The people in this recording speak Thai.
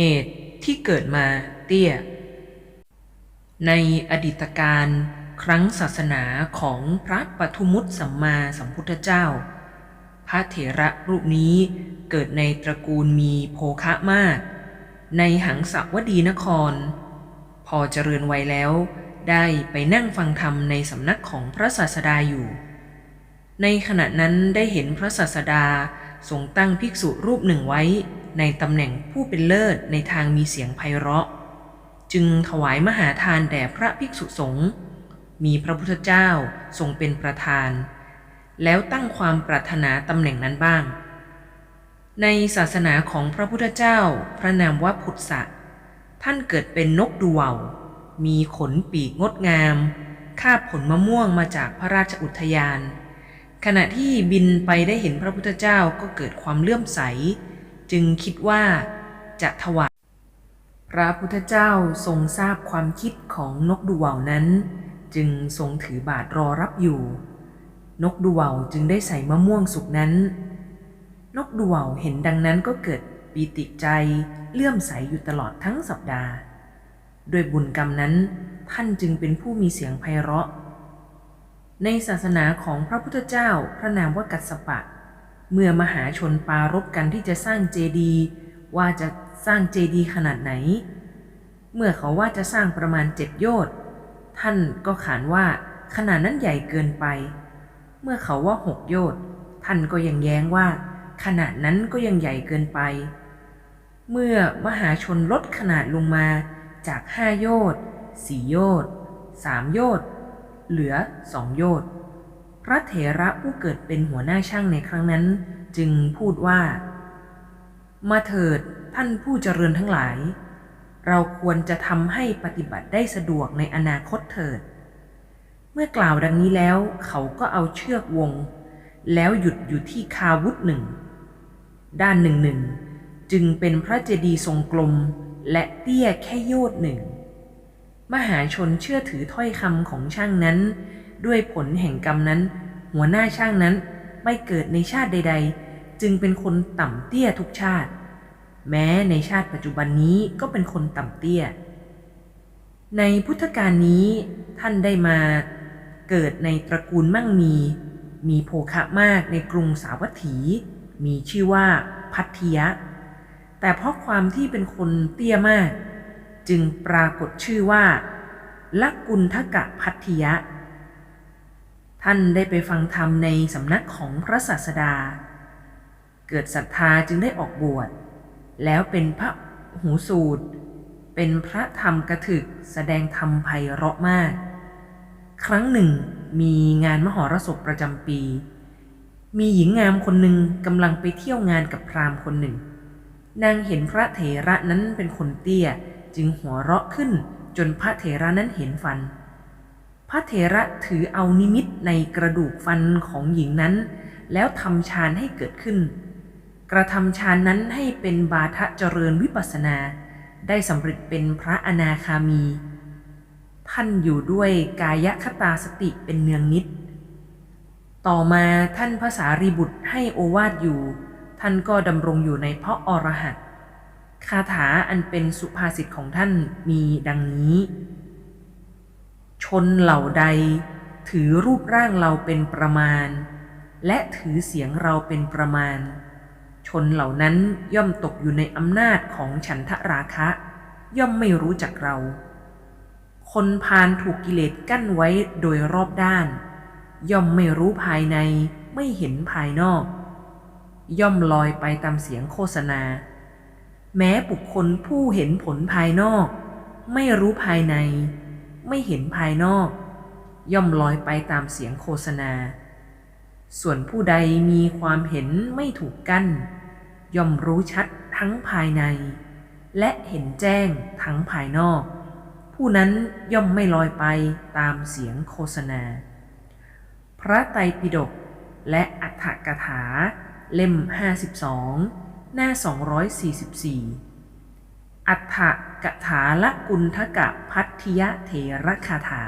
เหตุที่เกิดมาเตี้ย ในอดีตการครั้งศาสนาของพระปทุมุตสัมมาสัมพุทธเจ้า พระเถระรูปนี้เกิดในตระกูลมีโภคะมาก ในหังสาวดีนคร พอเจริญวัยแล้ว ได้ไปนั่งฟังธรรมในสำนักของพระศาสดาอยู่ ในขณะนั้นได้เห็นพระศาสดาทรงตั้งภิกษุรูปหนึ่งไว้ ในตำแหน่งผู้เป็นเลิศในทางมีเสียงไพเราะ จึงถวายมหาทานแด่พระภิกษุสงฆ์มีพระพุทธเจ้าทรงเป็นประธาน แล้วตั้งความปรารถนาตำแหน่งนั้นบ้าง ในศาสนาของพระพุทธเจ้า พระนามว่าพุทธะท่านเกิดเป็นนกดูวาวมีขนปีกงดงาม คาบผลมะม่วงมาจากพระราชอุทยาน ขณะที่บินไปได้เห็นพระพุทธเจ้าก็เกิดความเลื่อมใส จึงคิดว่าจะถวายพระพุทธเจ้าทรงทราบความคิดของนกดูว่าวนั้น จึงทรงถือบาทรอรับอยู่ นกดูว่าวจึงได้ใส่มะม่วงสุกนั้น นกดูว่าวเห็นดังนั้นก็เกิดปีติใจเลื่อมใสอยู่ตลอดทั้งสัปดาห์ ด้วยบุญกรรมนั้นท่านจึงเป็นผู้มีเสียงไพเราะ ในศาสนาของพระพุทธเจ้าพระนามว่ากัสสปะ เมื่อมหาชนปารบกันที่จะสร้างเจดีย์ว่าจะสร้างเจดีย์ขนาดไหน เมื่อเขาว่าจะสร้างประมาณเจ็ดโยชน์ท่านก็ขานว่าขนาดนั้นใหญ่เกินไป เมื่อเขาว่าหกโยชน์ท่านก็ยังแย้งว่า ขนาดนั้นก็ยังใหญ่เกินไป เมื่อมหาชนลดขนาดลงมาจากห้าโยชน์สี่โยชน์สามโยชน์เหลือสองโยชน์ พระเถระผู้เกิดเป็นหัวหน้าช่างในครั้งนั้น จึงพูดว่า มาเถิดท่านผู้เจริญทั้งหลาย เราควรจะทำให้ปฏิบัติได้สะดวกในอนาคตเถิด เมื่อกล่าวดังนี้แล้วเขาก็เอาเชือกวง แล้วหยุดอยู่ที่คาวุธหนึ่ง ด้านหนึ่งหนึ่งจึงเป็นพระเจดีย์ทรงกลมและเตี้ยแค่โยดหนึ่ง มหาชนเชื่อถือถ้อยคำของช่างนั้น ด้วยผลแห่งกรรมนั้น หัวหน้าช่างนั้นไม่เกิดในชาติใด ๆ จึงเป็นคนต่ำเตี้ยทุกชาติ แม้ในชาติปัจจุบันนี้ก็เป็นคนต่ำเตี้ย ในพุทธกาลนี้ท่านได้มาเกิดในตระกูลมั่งมี มีโภคะมากในกรุงสาวัตถี มีชื่อว่าพัทธิยะ แต่เพราะความที่เป็นคนเตี้ยมาก จึงปรากฏชื่อว่าลักกุณทกะพัทธิยะ ท่านได้ไปฟังธรรมในสำนักของพระศาสดา เกิดศรัทธาจึงได้ออกบวช แล้วเป็นพระหูสูตร เป็นพระธรรมกระถึกแสดงธรรมไพเราะมาก ครั้งหนึ่งมีงานมหรสพประจำปี มีหญิงงามคนหนึ่งกำลังไปเที่ยวงานกับพราหมณ์คนหนึ่ง นางเห็นพระเถระนั้นเป็นคนเตี้ยจึงหัวเราะขึ้นจนพระเถระนั้นเห็นฟัน พระเถระถือเอานิมิตในกระดูกฟันของหญิงนั้น แล้วทำฌานให้เกิดขึ้น กระทำฌานนั้นให้เป็นบาทะเจริญวิปัสนา ได้สำเร็จเป็นพระอนาคามี ท่านอยู่ด้วยกายคตาสติเป็นเนืองนิด ต่อมาท่านพระสารีบุตรให้โอวาทอยู่ ท่านก็ดำรงอยู่ในเพราะอรหัตคาถาอันเป็นสุภาษิตของท่านมีดังนี้ ชนเหล่าใด ถือรูปร่างเราเป็นประมาณ และถือเสียงเราเป็นประมาณ ชนเหล่านั้นย่อมตกอยู่ในอำนาจของฉันทราคะ ย่อมไม่รู้จักเรา คนพาลถูกกิเลสกั้นไว้โดยรอบด้าน ย่อมไม่รู้ภายในไม่เห็นภายนอก ย่อมลอยไปตามเสียงโฆษณา แม้บุคคลผู้เห็นผลภายนอก ไม่รู้ภายใน ไม่เห็นภายนอก ย่อมลอยไปตามเสียงโฆษณา ส่วนผู้ใดมีความเห็นไม่ถูกกั้น ย่อมรู้ชัดทั้งภายใน และเห็นแจ้งทั้งภายนอก ผู้นั้นย่อมไม่ลอยไปตามเสียงโฆษณา พระไตรปิฎกและอัฏฐกถา เล่ม 52 หน้า 244 อัฏฐกถาละกุณทกะพัทธิยะเถระคาถา